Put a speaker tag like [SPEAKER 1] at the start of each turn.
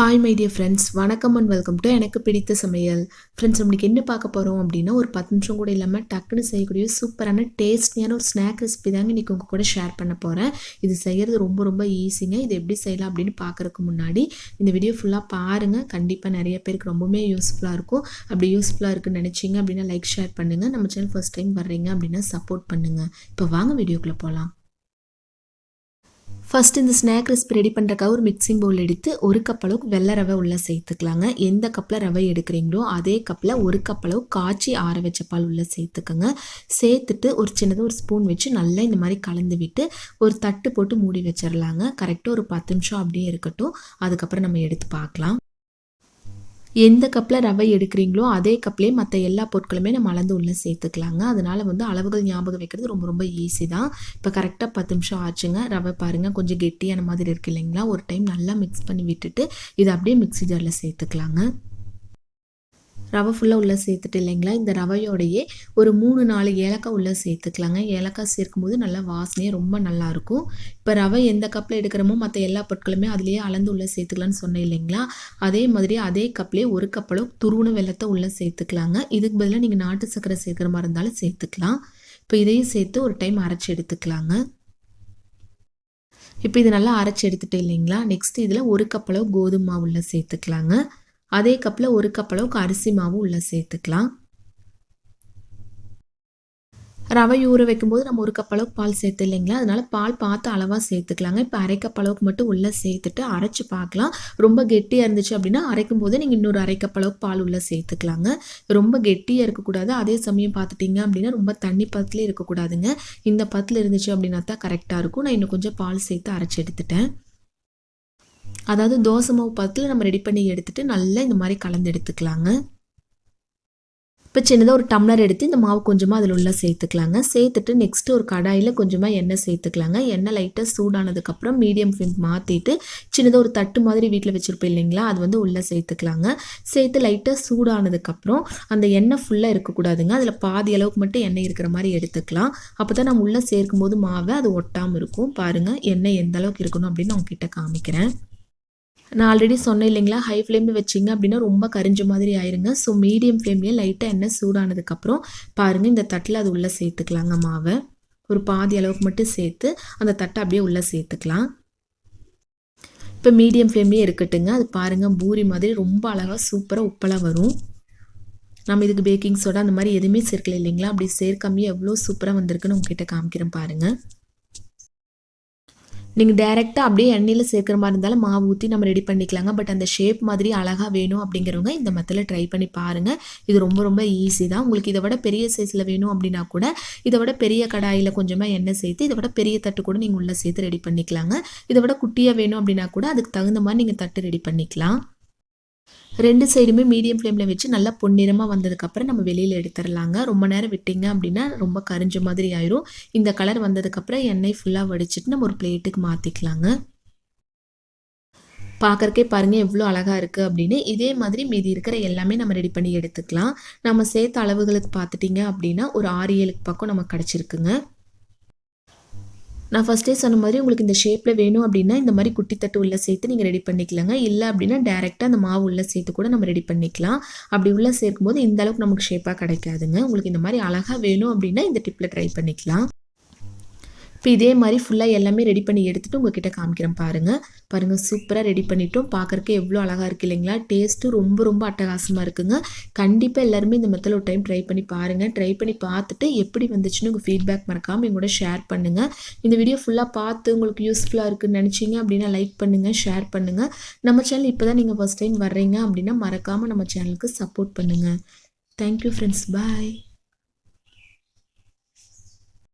[SPEAKER 1] Hi my dear friends வணக்கம் and welcome to எனக்கு பிடித்த சமையல். ஃப்ரெண்ட்ஸ் நம்மளுக்கு என்ன பார்க்க போகிறோம் அப்படின்னா ஒரு பத்து நிமிஷம் கூட இல்லாமல் டக்குன்னு செய்யக்கூடிய சூப்பரான டேஸ்டியான ஒரு ஸ்நாக் ரெசிபி தாங்க இன்றைக்கி உங்கள் கூட ஷேர் பண்ண போகிறேன் இது செய்கிறது ரொம்ப ரொம்ப ஈஸிங்க இது எப்படி செய்யலாம் அப்படின்னு பார்க்குறதுக்கு முன்னாடி இந்த வீடியோ ஃபுல்லாக பாருங்கள் கண்டிப்பாக நிறைய பேருக்கு ரொம்பவுமே யூஸ்ஃபுல்லாக இருக்கும். அப்படி யூஸ்ஃபுல்லாக இருக்குன்னு நினச்சிங்க அப்படின்னா லைக் ஷேர் பண்ணுங்கள் நம்ம சேனல் ஃபஸ்ட் டைம் வர்றீங்க அப்படின்னா சப்போர்ட் பண்ணுங்கள் இப்போ வாங்க வீடியோக்குள்ளே போகலாம் ஃபஸ்ட் இந்த ஸ்நாக் ரெசிபி ரெடி பண்ணுறக்காக ஒரு மிக்சிங் பவுல் எடுத்து ஒரு கப் அளவுக்கு வெள்ளை ரவை உள்ளே சேர்த்துக்கலாங்க. எந்த கப்பில் ரவை எடுக்கிறீங்களோ அதே கப்பில் ஒரு கப் அளவு காய்ச்சி ஆற வச்ச பால் உள்ளே சேர்த்துக்கோங்க. சேர்த்துட்டு ஒரு சின்னதாக ஒரு ஸ்பூன் வச்சு நல்லா இந்த மாதிரி கலந்து விட்டு ஒரு தட்டு போட்டு மூடி வச்சிடலாங்க கரெக்டாக ஒரு பத்து நிமிஷம் அப்படியே இருக்கட்டும். அதுக்கப்புறம் நம்ம எடுத்து பார்க்கலாம். எந்த கப்பில் ரவை எடுக்கிறீங்களோ அதே கப்லேயே மற்ற எல்லா பொருட்களுமே நம்ம அளந்து உள்ளே சேர்த்துக்கலாங்க. அதனால் வந்து அளவுகள் ஞாபகம் வைக்கிறது ரொம்ப ரொம்ப ஈஸி தான். இப்போ கரெக்டாக பத்து நிமிஷம் ஆச்சுங்க. ரவை பாருங்கள் கொஞ்சம் கெட்டியான மாதிரி இருக்கு இல்லைங்களா? ஒரு டைம் நல்லா மிக்ஸ் பண்ணி விட்டுட்டு இதை அப்படியே மிக்ஸி ஜாரில் சேர்த்துக்கலாங்க. ரவை ஃபுல்லாக உள்ளே சேர்த்துட்டு இல்லைங்களா? இந்த ரவையோடையே ஒரு மூணு நாலு ஏலக்காய் உள்ளே சேர்த்துக்கலாங்க. ஏலக்காய் சேர்க்கும்போது நல்லா வாசனையே ரொம்ப நல்லாயிருக்கும். இப்போ ரவை எந்த கப்பில் எடுக்கிறோமோ மற்ற எல்லா பொருட்களுமே அதுலேயே அளந்து உள்ளே சேர்த்துக்கலான்னு சொன்னேன் இல்லைங்களா? அதே மாதிரி அதே கப்லேயே ஒரு கப்பலோ துருவண வெள்ளத்தை உள்ளே சேர்த்துக்கலாங்க. இதுக்கு பதிலாக நீங்கள் நாட்டு சர்க்கரை சேர்க்குற மாதிரி இருந்தாலும் சேர்த்துக்கலாம். இப்போ இதையும் சேர்த்து ஒரு டைம் அரைச்சி எடுத்துக்கலாங்க. இப்போ இது நல்லா அரைச்சி எடுத்துகிட்டு இல்லைங்களா? நெக்ஸ்ட் இதில் ஒரு கப்பளவு கோதுமை மாவுள்ள சேர்த்துக்கலாங்க. அதே கப்பில் ஒரு கப் அளவுக்கு அரிசி மாவு உள்ளே சேர்த்துக்கலாம். ரவை ஊற வைக்கும்போது நம்ம ஒரு கப் அளவுக்கு பால் சேர்த்து இல்லைங்களா? அதனால் பால் பார்த்து அளவாக சேர்த்துக்கலாங்க. இப்போ அரை கப் அளவுக்கு மட்டும் உள்ளே சேர்த்துட்டு அரைச்சி பார்க்கலாம். ரொம்ப கெட்டியாக இருந்துச்சு அப்படின்னா அரைக்கும் போது நீங்கள் இன்னொரு அரை கப் அளவுக்கு பால் உள்ளே சேர்த்துக்கலாங்க. ரொம்ப கெட்டியாக இருக்கக்கூடாது. அதே சமயம் பார்த்துட்டிங்க அப்படின்னா ரொம்ப தண்ணி பத்தில் இருக்கக்கூடாதுங்க. இந்த பத்தில் இருந்துச்சு அப்படின்னா தான் கரெக்டாக இருக்கும். நான் இன்னும் கொஞ்சம் பால் சேர்த்து அரைச்சி எடுத்துட்டேன். அதாவது தோசை மாவு பதத்தில் நம்ம ரெடி பண்ணி எடுத்துகிட்டு நல்லா இந்த மாதிரி கலந்து எடுத்துக்கலாங்க. இப்போ சின்னதாக ஒரு டம்ளர் எடுத்து இந்த மாவு கொஞ்சமாக அதில் உள்ள சேர்த்துக்கலாங்க. சேர்த்துட்டு நெக்ஸ்ட்டு ஒரு கடாயில் கொஞ்சமாக எண்ணெய் சேர்த்துக்கலாங்க. எண்ணெய் லைட்டாக சூடானதுக்கப்புறம் மீடியம் ஃப்ளேம் மாற்றிட்டு சின்னதாக ஒரு தட்டு மாதிரி வீட்டில் வச்சுருப்போம் இல்லைங்களா அது வந்து உள்ளே சேர்த்துக்கலாங்க. சேர்த்து லைட்டாக சூடானதுக்கப்புறம் அந்த எண்ணெய் ஃபுல்லாக இருக்கக்கூடாதுங்க. அதில் பாதி அளவுக்கு மட்டும் எண்ணெய் இருக்கிற மாதிரி எடுத்துக்கலாம். அப்போ தான் நம்ம உள்ளே சேர்க்கும் போது மாவை அது ஒட்டாமல் இருக்கும். பாருங்கள் எண்ணெய் எந்த அளவுக்கு இருக்கணும் அப்படின்னு நான் உங்ககிட்ட காமிக்கிறேன். நான் ஆல்ரெடி சொன்னேன் இல்லைங்களா? ஹை ஃப்ளேமில் வச்சிங்க அப்படின்னா ரொம்ப கரிஞ்ச மாதிரி ஆயிருங்க. ஸோ மீடியம் ஃப்ளேம்லேயே லைட்டாக எண்ணெய் சூடானதுக்கப்புறம் பாருங்கள் இந்த தட்டில் அது உள்ளே சேர்த்துக்கலாங்க மாவை. ஒரு பாதி அளவுக்கு மட்டும் சேர்த்து அந்த தட்டை அப்படியே உள்ளே சேர்த்துக்கலாம். இப்போ மீடியம் ஃப்ளேம்லேயே இருக்கட்டுங்க. அது பாருங்கள் பூரி மாதிரி ரொம்ப அழகாக சூப்பராக உப்பெல்லாம் வரும். நம்ம இதுக்கு பேக்கிங் சோடா அந்த மாதிரி எதுவுமே சேர்க்கல இல்லைங்களா? அப்படி சேர்க்காமே எவ்வளோ சூப்பராக வந்திருக்குன்னு உங்ககிட்ட காமிக்கிறேன் பாருங்கள் நீங்கள் டேரெக்டாக அப்படியே எண்ணெயில் சேர்க்குற மாதிரி இருந்தாலும் மாவு ஊற்றி நம்ம ரெடி பண்ணிக்கலாங்க. பட் அந்த ஷேப் மாதிரி அழகாக வேணும் அப்படிங்கிறவங்க இந்த மெத்தில் ட்ரை பண்ணி பாருங்கள் இது ரொம்ப ரொம்ப ஈஸி தான். உங்களுக்கு இதை விட பெரிய சைஸில் வேணும் அப்படின்னா கூட இதை விட பெரிய கடாயில் கொஞ்சமாக எண்ணெய் சேர்த்து இதை விட பெரிய தட்டு கூட நீங்கள் உள்ளே சேர்த்து ரெடி பண்ணிக்கலாங்க. இதை விட குட்டியாக வேணும் அப்படின்னா கூட அதுக்கு தகுந்த மாதிரி நீங்கள் தட்டு ரெடி பண்ணிக்கலாம். ரெண்டு சைடுமே மீடியம் ஃப்ளேமில் வச்சு நல்லா பொன்னிறமாக வந்ததுக்கப்புறம் நம்ம வெளியில் எடுத்துடலாங்க. ரொம்ப நேரம் விட்டிங்க அப்படின்னா ரொம்ப கரிஞ்ச மாதிரி ஆயிரும். இந்த கலர் வந்ததுக்கப்புறம் எண்ணெய் ஃபுல்லாக வடிச்சிட்டு நம்ம ஒரு பிளேட்டுக்கு மாற்றிக்கலாங்க பார்க்குறக்கே பாருங்கள் எவ்வளோ அழகாக இருக்குது அப்படின்னு. இதே மாதிரி மீதி இருக்கிற எல்லாமே நம்ம ரெடி பண்ணி எடுத்துக்கலாம். நம்ம சேர்த்த அளவுகளுக்கு பார்த்துட்டிங்க அப்படின்னா ஒரு ஆறு ஏழுக்கு பக்கம் நமக்கு கிடச்சிருக்குங்க. நான் ஃபஸ்ட்டே சொன்ன மாதிரி உங்களுக்கு இந்த ஷேப்பில் வேணும் அப்படின்னா இந்த மாதிரி குட்டி தட்டு உள்ளே சேர்த்து நீங்கள் ரெடி பண்ணிக்கலாங்க. இல்லை அப்படின்னா டேரெக்டாக அந்த மாவு உள்ளே சேர்த்து கூட நம்ம ரெடி பண்ணிக்கலாம். அப்படி உள்ளே சேர்க்கும்போது இந்த அளவுக்கு நமக்கு ஷேப்பாக கிடைக்காதுங்க. உங்களுக்கு இந்த மாதிரி அழகாக வேணும் அப்படின்னா இந்த டிப்பில் ட்ரை பண்ணிக்கலாம். இப்போ இதே மாதிரி ஃபுல்லாக எல்லாமே ரெடி பண்ணி எடுத்துகிட்டு உங்ககிட்ட காமிக்கிறேன் பாருங்கள் பாருங்கள் சூப்பராக ரெடி பண்ணிட்டோம். பார்க்குறக்கு எவ்வளோ அழகாக இருக்குது இல்லைங்களா? டேஸ்ட்டும் ரொம்ப ரொம்ப அட்டகாசமாக இருக்குங்க. கண்டிப்பாக எல்லாருமே இந்த மெத்தில் ஒரு டைம் ட்ரை பண்ணி பாருங்கள் ட்ரை பண்ணி பார்த்துட்டு எப்படி வந்துச்சுன்னு உங்கள் ஃபீட்பேக் மறக்காமல் எங்களோட ஷேர் பண்ணுங்கள் இந்த வீடியோ ஃபுல்லாக பார்த்து உங்களுக்கு யூஸ்ஃபுல்லாக இருக்குன்னு நினச்சிங்க அப்படின்னா லைக் பண்ணுங்கள் ஷேர் பண்ணுங்கள் நம்ம சேனல் இப்போ தான் நீங்கள் ஃபஸ்ட் டைம் வர்றீங்க அப்படின்னா மறக்காமல் நம்ம சேனலுக்கு சப்போர்ட் பண்ணுங்கள் தேங்க்யூ ஃப்ரெண்ட்ஸ் பாய்